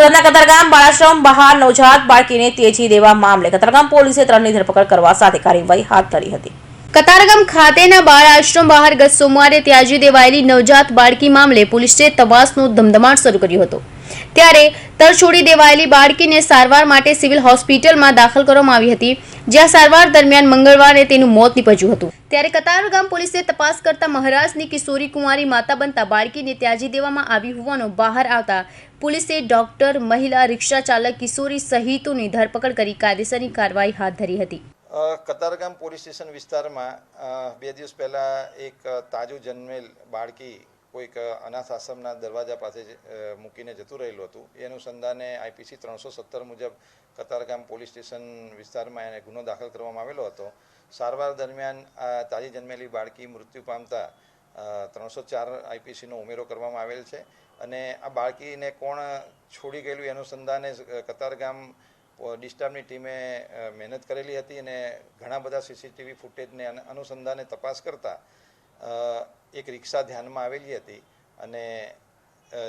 સુરતના કતારગામ બાળાશ્રમ બહાર નવજાત બાળકીને તેજી દેવા મામલે કતારગામ પોલીસે ત્રણની ધરપકડ કરવા સાથે કાર્યવાહી હાથ ધરી હતી. કતારગામ ખાતેના બાળ આશ્રમ બહાર ગત સોમવારે ત્યાજી દેવાયેલી નવજાત બાળકી મામલે પોલીસે તપાસનો ધમધમાટ શરૂ કર્યો હતો. ત્યારે તરછોડી દેવાયેલી બાળકીને સારવાર માટે સિવિલ હોસ્પિટલમાં દાખલ કરવામાં આવી હતી, જ્યાં સારવાર દરમિયાન મંગળવારે તેનું મોત નીપજ્યું હતું. ત્યારે કતારગામ પોલીસે તપાસ કરતા મહારાજની કિશોરી કુંવારી માતા બનતા બાળકીને ત્યાજી દેવામાં આવી હોવાનો બહાર આવતા પોલીસે ડોક્ટર, મહિલા, રિક્ષા ચાલક, કિશોરી સહિતોની ધરપકડ કરી કાયદેસરની કાર્યવાહી હાથ ધરી હતી. કતારગામ પોલીસ સ્ટેશન વિસ્તારમાં બે દિવસ પહેલાં એક તાજું જન્મેલ બાળકી કોઈક અનાથ આશ્રમના દરવાજા પાસે મૂકીને જતું રહેલું હતું. એ અનુસંધાને આઈપીસી ત્રણસો સત્તર મુજબ કતારગામ પોલીસ સ્ટેશન વિસ્તારમાં એને ગુનો દાખલ કરવામાં આવેલો હતો. સારવાર દરમિયાન આ તાજી જન્મેલી બાળકી મૃત્યુ પામતા ત્રણસો ચાર આઈપીસીનો ઉમેરો કરવામાં આવેલ છે અને આ બાળકીને કોણ છોડી ગયેલું અનુસંધાને કતારગામ ડિસ્ટર્બની ટીમે મહેનત કરેલી હતી અને ઘણા બધા સીસીટીવી ફૂટેજને અનુસંધાને તપાસ કરતા એક રિક્ષા ધ્યાનમાં આવેલી હતી અને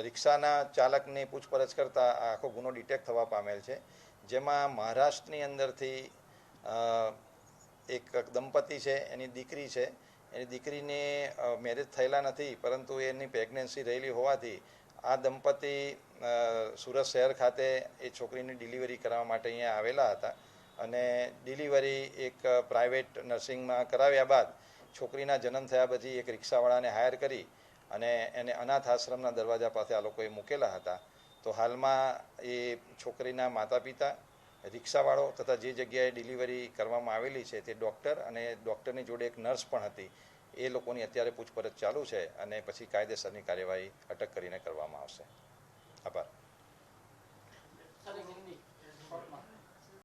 રિક્ષાના ચાલકની પૂછપરછ કરતા આખો ગુનો ડિટેક્ટ થવા પામેલ છે. જેમાં મહારાષ્ટ્રની અંદરથી એક દંપતી છે, એની દીકરી છે. એની દીકરીને મેરેજ થયેલા નથી, પરંતુ એની પ્રેગ્નન્સી રહેલી હોવાથી આ દંપતી સુરત શહેર ખાતે એ છોકરીની ડિલિવરી કરવા માટે અહીંયા આવેલા હતા. અને ડિલિવરી એક પ્રાઇવેટ નર્સિંગમાં કરાવ્યા બાદ છોકરીના જન્મ થયા પછી એક રિક્ષાવાળાને હાયર કરી અને એને અનાથ આશ્રમના દરવાજા પાસે આ લોકોએ મૂકેલા હતા. તો હાલમાં એ છોકરીના માતા પિતા રિક્ષાવાળો તથા જે જગ્યાએ ડિલિવરી કરવામાં આવેલી છે તે ડૉક્ટર અને ડૉક્ટરની જોડે એક નર્સ પણ હતી. એ લોકોની અત્યારે પૂછપરછ ચાલુ છે અને પછી કાયદેસરની કાર્યવાહી અટક કરીને કરવામાં આવશે. આભાર.